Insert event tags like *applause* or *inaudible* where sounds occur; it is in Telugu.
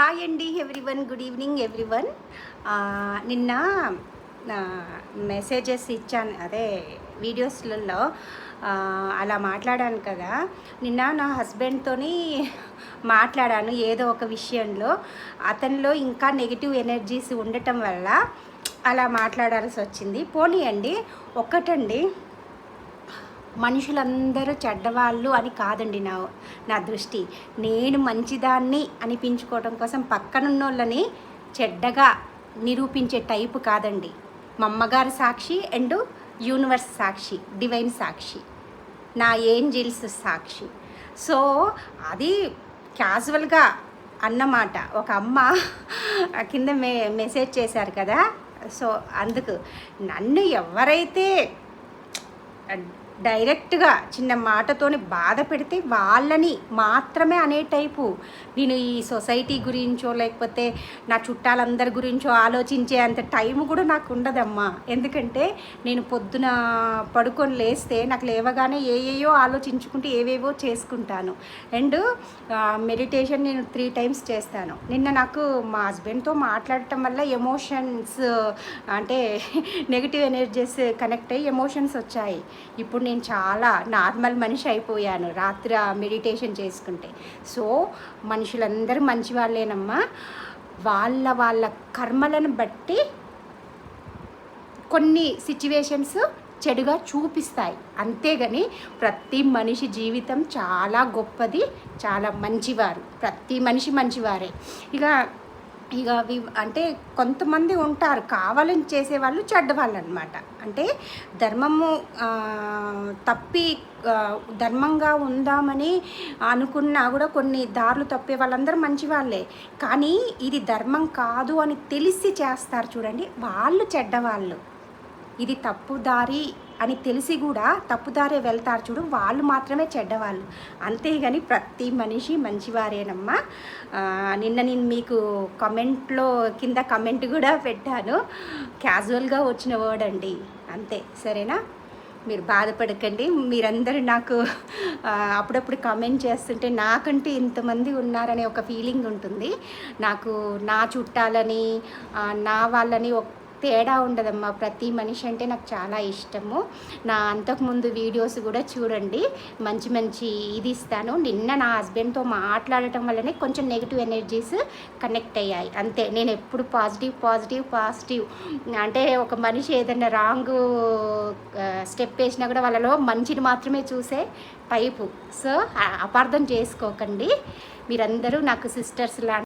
హాయ్ అండి ఎవ్రీవన్ గుడ్ ఈవినింగ్ ఎవ్రీవన్ నిన్న మెసేజెస్ ఇచ్చాను. అదే వీడియోస్లలో అలా మాట్లాడాను కదా. నిన్న నా హస్బెండ్తోని మాట్లాడాను ఏదో ఒక విషయంలో. అతనిలో ఇంకా నెగిటివ్ ఎనర్జీస్ ఉండటం వల్ల అలా మాట్లాడాల్సి వచ్చింది. పోనీయండి ఒకటండి. ఒక్కటండి మనుషులందరూ చెడ్డవాళ్ళు అని కాదండి నా నా దృష్టి. నేను మంచిదాన్ని అనిపించుకోవడం కోసం పక్కనున్నోళ్ళని చెడ్డగా నిరూపించే టైపు కాదండి. మా అమ్మగారు సాక్షి అండ్ యూనివర్స్ సాక్షి డివైన్ సాక్షి. నా ఏంజిల్స్ సాక్షి. సో అది క్యాజువల్గా అన్నమాట. ఒక అమ్మ కింద మె మెసేజ్ చేశారు కదా. సో అందుకు. నన్ను ఎవరైతే డైరెక్ట్గా చిన్న మాటతోని బాధ పెడితే వాళ్ళని మాత్రమే అనే టైపు. నేను ఈ సొసైటీ గురించో లేకపోతే నా చుట్టాలందరి గురించో ఆలోచించే అంత టైం కూడా నాకు ఉండదమ్మా. ఎందుకంటే నేను పొద్దున పడుకొని లేస్తే నాకు లేవగానే ఏ ఏయో ఆలోచించుకుంటూ ఏవేవో చేసుకుంటాను. అండ్ మెడిటేషన్ నేను త్రీ టైమ్స్ చేస్తాను. నిన్న నాకు మా హస్బెండ్తో మాట్లాడటం వల్ల ఎమోషన్స్ అంటే *laughs* నెగిటివ్ ఎనర్జీస్ కనెక్ట్ అయ్యి ఎమోషన్స్ వచ్చాయి. ఇప్పుడు నేను చాలా నార్మల్ మనిషి అయిపోయాను రాత్రి మెడిటేషన్ చేసుకుంటే. సో మనుషులందరూ మంచి వాళ్ళేనమ్మా వాళ్ళ వాళ్ళ కర్మలను బట్టి కొన్ని సిచ్యువేషన్స్ చెడుగా చూపిస్తాయి. అంతేగాని ప్రతి మనిషి జీవితం చాలా గొప్పది చాలా మంచివారు. ప్రతి మనిషి మంచివారే. ఇక ఇక వి- అంటే కొంతమంది ఉంటారు. కావాలని చేసేవాళ్ళు చెడ్డవాళ్ళు అనమాట అంటే ధర్మము తప్పి ధర్మంగా ఉందామని అనుకున్నా కూడా కొన్ని దారులు తప్పే వాళ్ళందరూ మంచి వాళ్ళే కానీ ఇది ధర్మం కాదు అని తెలిసి చేస్తారు చూడండి. వాళ్ళు చెడ్డవాళ్ళు. ఇది తప్పు దారి అని తెలిసి కూడా తప్పుదారే వెళ్తారు చూడు. వాళ్ళు మాత్రమే చెడ్డవాళ్ళు. అంతేగాని ప్రతి మనిషి మంచివారేనమ్మా. నిన్న నేను మీకు కమెంట్లో కింద కమెంట్ కూడా పెట్టాను. క్యాజువల్గా వచ్చిన వర్డ్ అండి. అంతే. సరేనా? మీరు బాధపడకండి. మీరందరూ నాకు అప్పుడప్పుడు కమెంట్ చేస్తుంటే నాకంటే ఇంతమంది ఉన్నారనే ఒక ఫీలింగ్ ఉంటుంది. నాకు నా చుట్టాలని నా వాళ్ళని తేడా ఉండదమ్మా. ప్రతి మనిషి అంటే నాకు చాలా ఇష్టము. నా అంతకుముందు వీడియోస్ కూడా చూడండి. మంచి మంచి ఇది ఇస్తాను. నిన్న నా హస్బెండ్తో మాట్లాడటం వల్లనే కొంచెం నెగిటివ్ ఎనర్జీస్ కనెక్ట్ అయ్యాయి. అంతే. నేను ఎప్పుడు పాజిటివ్ పాజిటివ్ పాజిటివ్. అంటే ఒక మనిషి ఏదైనా రాంగ్ స్టెప్ వేసినా కూడా వాళ్ళలో మంచిని మాత్రమే చూసే టైపు సో అపార్థం చేసుకోకండి. మీరందరూ నాకు సిస్టర్స్ లాంటి